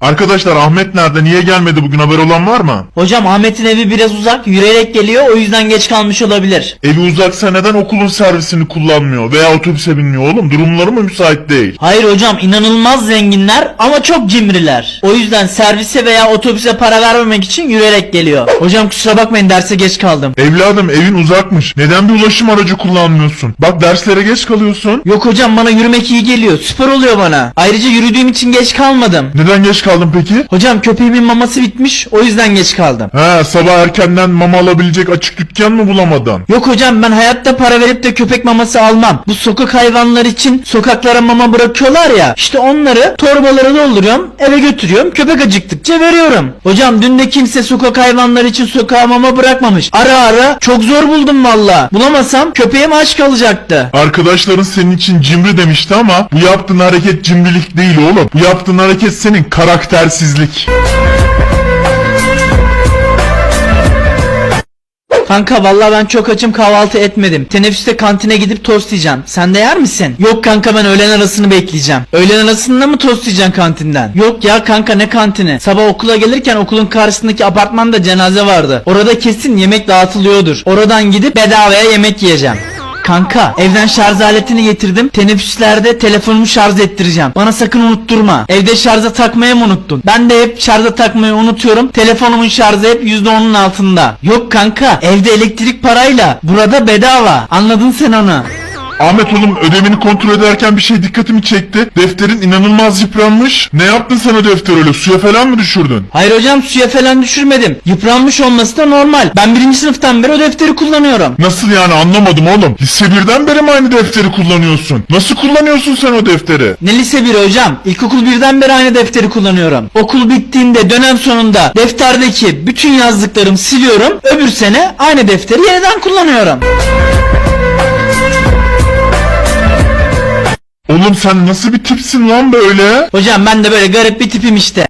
Arkadaşlar Ahmet nerede? Niye gelmedi bugün haber olan var mı? Hocam Ahmet'in evi biraz uzak yürüyerek geliyor o yüzden geç kalmış olabilir. Evi uzaksa neden okulun servisini kullanmıyor veya otobüse binmiyor oğlum? Durumları mı müsait değil? Hayır hocam inanılmaz zenginler ama çok cimriler. O yüzden servise veya otobüse para vermemek için yürüyerek geliyor. Hocam kusura bakmayın derse geç kaldım. Evladım evin uzakmış. Neden bir ulaşım aracı kullanmıyorsun? Bak derslere geç kalıyorsun. Yok hocam bana yürümek iyi geliyor. Spor oluyor bana. Ayrıca yürüdüğüm için geç kalmadım. Neden geç kaldın peki? Hocam köpeğimin maması bitmiş o yüzden geç kaldım. He sabah erkenden mama alabilecek açık dükkan mı bulamadın? Yok hocam ben hayatta para verip de köpek maması almam. Bu sokak hayvanlar için sokaklara mama bırakıyorlar ya. İşte onları torbalara dolduruyorum eve götürüyorum köpek acıktıkça veriyorum. Hocam dün de kimse sokak hayvanları için sokağa mama bırakmamış. Ara ara çok zor buldum valla. Bulamasam köpeğim aç kalacaktı. Arkadaşların senin için cimri demişti ama bu yaptığın hareket cimrilik değil oğlum. Bu yaptığın hareket senin karaktersizlik. Kanka vallahi ben çok açım kahvaltı etmedim. Teneffüste kantine gidip tost yiyeceğim. Sen de yer misin? Yok kanka ben öğlen arasını bekleyeceğim. Öğlen arasında mı tost yiyeceksin kantinden? Yok ya kanka ne kantini? Sabah okula gelirken okulun karşısındaki apartmanda cenaze vardı. Orada kesin yemek dağıtılıyordur. Oradan gidip bedavaya yemek yiyeceğim. Kanka evden şarj aletini getirdim. Teneffüslerde telefonumu şarj ettireceğim. Bana sakın unutturma. Evde şarja takmayı mı unuttun? Ben de hep şarja takmayı unutuyorum. Telefonumun şarjı hep %10'un altında. Yok kanka evde elektrik parayla. Burada bedava. Anladın sen onu. Ahmet oğlum ödevini kontrol ederken bir şey dikkatimi çekti. Defterin inanılmaz yıpranmış. Ne yaptın sen o defter öyle? Suya falan mı düşürdün? Hayır hocam suya falan düşürmedim. Yıpranmış olması da normal. Ben birinci sınıftan beri o defteri kullanıyorum. Nasıl yani anlamadım oğlum. Lise birden beri mi aynı defteri kullanıyorsun? Nasıl kullanıyorsun sen o defteri? Ne lise 1 hocam? İlkokul birden beri aynı defteri kullanıyorum. Okul bittiğinde dönem sonunda defterdeki bütün yazdıklarımı siliyorum. Öbür sene aynı defteri yeniden kullanıyorum. Oğlum sen nasıl bir tipsin lan böyle? Hocam ben de böyle garip bir tipim işte.